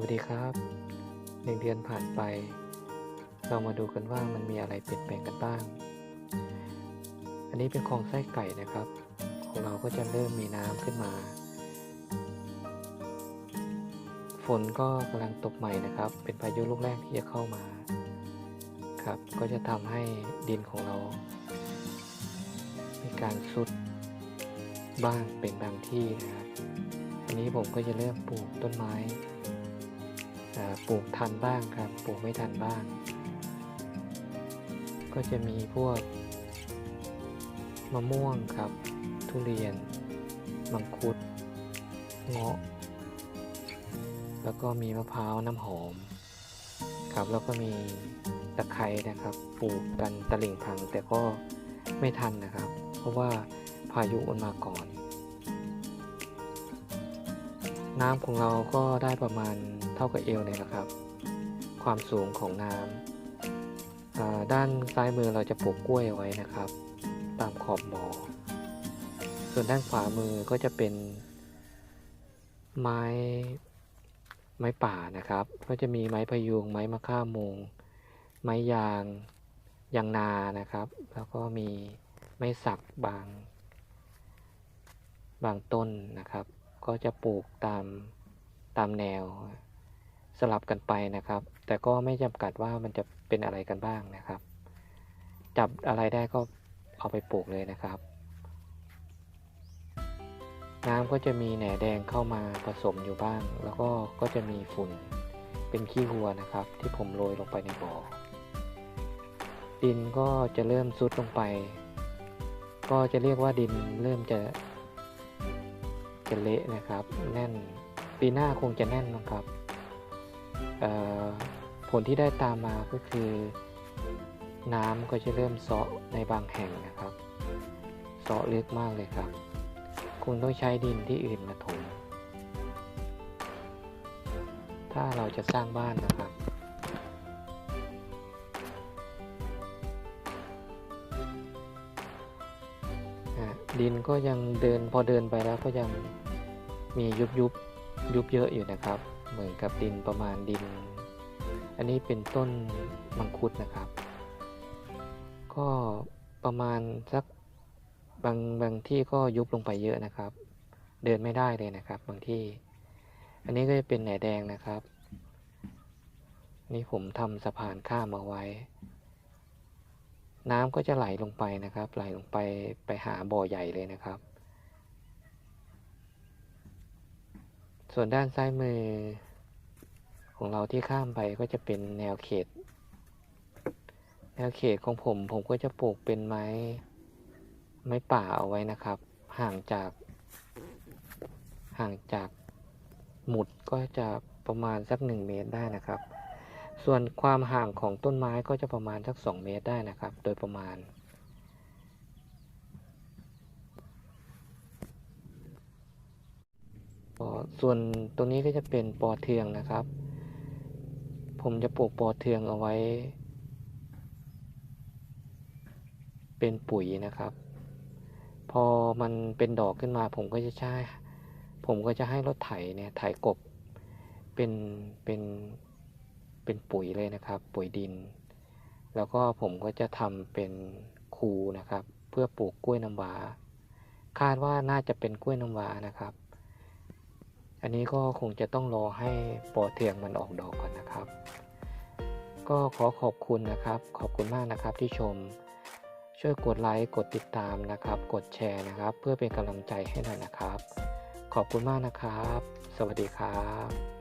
วัสดีครับหนึ่งเดือนผ่านไป เรามาดูกันว่ามันมีอะไรเปลี่ยนแปลงกันบ้าง อันนี้เป็นคลองไส้ไก่นะครับ ของเราก็จะเริ่มมีน้ำขึ้นมา ฝนก็กำลังตกใหม่นะครับ เป็นพายุลูกแรกที่จะเข้ามา ครับ ก็จะทำให้ดินของเรา มีการซุดบ้างเป็นบางที่นะครับ อันนี้ผมก็จะเริ่มปลูกต้นไม้ ปลูกทันบ้างครับ ปลูกไม่ทันบ้าง ก็จะมีพวก มะม่วงครับ ทุเรียน มังคุด เงาะ แล้วก็มีมะพร้าวน้ำหอม ครับ แล้วก็มีตะไคร้นะครับ ปลูกกันตะลิ่งพังแต่ก็ไม่ทันนะครับ เพราะว่าพายุมันมาก่อน น้ำของเราก็ได้ประมาณเท่ากับเอวเลยนะครับ ความสูงของน้ำด้านซ้ายมือเราจะปลูกกล้วยไว้นะครับ ตามขอบบ่อส่วนด้านขวามือก็จะเป็น ไม้ไม้ป่านะครับ ก็จะมีไม้พยูงไม้มะค่ามงไม้ยางยางนานะครับ แล้วก็มีไม้สักบาง บางต้นนะครับ ก็จะปลูกตามตามแนว สลับกันไปนะครับ แต่ก็ไม่จำกัดว่ามันจะเป็นอะไรกันบ้างนะครับ จับอะไรได้ก็เอาไปปลูกเลยนะครับ น้ำก็จะมีแหน่แดงเข้ามาผสมอยู่บ้าง แล้วก็ก็จะมีฝุ่นเป็นขี้วัวนะครับ ที่ผมโรยลงไปในบ่อดินก็จะเริ่มซุดลงไป ก็จะเรียกว่าดินเริ่มจะ จะเละนะครับ แน่น ปีหน้าคงจะแน่นนะครับผลที่ได้ตามมาก็คือ น้ำก็จะเริ่มเซาะในบางแห่งนะครับเซาะลึกมากเลยครับ คงต้องใช้ดินที่อื่นมาถมถ้าเราจะสร้างบ้านนะครับดินก็ยังเดินพอเดินไปแล้วก็ยัง มียุบยุบยุบเยอะอยู่นะครับ เหมือนกับดินประมาณดิน อันนี้เป็นต้นมังคุดนะครับ ก็ประมาณสักบางบางที่ก็ยุบลงไปเยอะนะครับ เดินไม่ได้เลยนะครับ บางที่ อันนี้ก็จะเป็นแหนแดงนะครับ นี่ผมทำสะพานข้ามเอาไว้ น้ำก็จะไหลลงไปนะครับ ไหลลงไปไปหาบ่อใหญ่เลยนะครับ ส่วนด้านซ้ายมือ ของเราที่ข้ามไปก็จะเป็นแนวเขต แนวเขตของผมผมก็จะปลูกเป็นไม้ ไม้ป่าเอาไว้นะครับ ห่างจาก ห่างจากหมุดก็จะประมาณสักหนึ่งเมตรได้นะครับ ส่วนความห่างของต้นไม้ก็จะประมาณสัก2เมตรได้นะครับ โดยประมาณ ส่วนตรงนี้ก็จะเป็นปอเทืองนะครับ ผมจะปลูกปอเทืองเอาไว้ เป็นปุ๋ยนะครับ พอมันเป็นดอกขึ้นมา ผมก็จะใช้ ผมก็จะให้รถไถเนี่ยไถกบ เป็น เป็น เป็นปุ๋ยเลยนะครับ ปุ๋ยดิน แล้วก็ผมก็จะทำเป็นคูนะครับ เพื่อปลูกกล้วยน้ำว้า คาดว่าน่าจะเป็นกล้วยน้ำว้านะครับ อันนี้ก็คงจะต้องรอให้ปอเทืองมันออกดอกก่อนนะครับ ก็ขอขอบคุณนะครับ ขอบคุณมากนะครับที่ชม ช่วยกดไลค์กดติดตามนะครับ กดแชร์นะครับ เพื่อเป็นกำลังใจให้หน่อยนะครับ ขอบคุณมากนะครับ สวัสดีครับ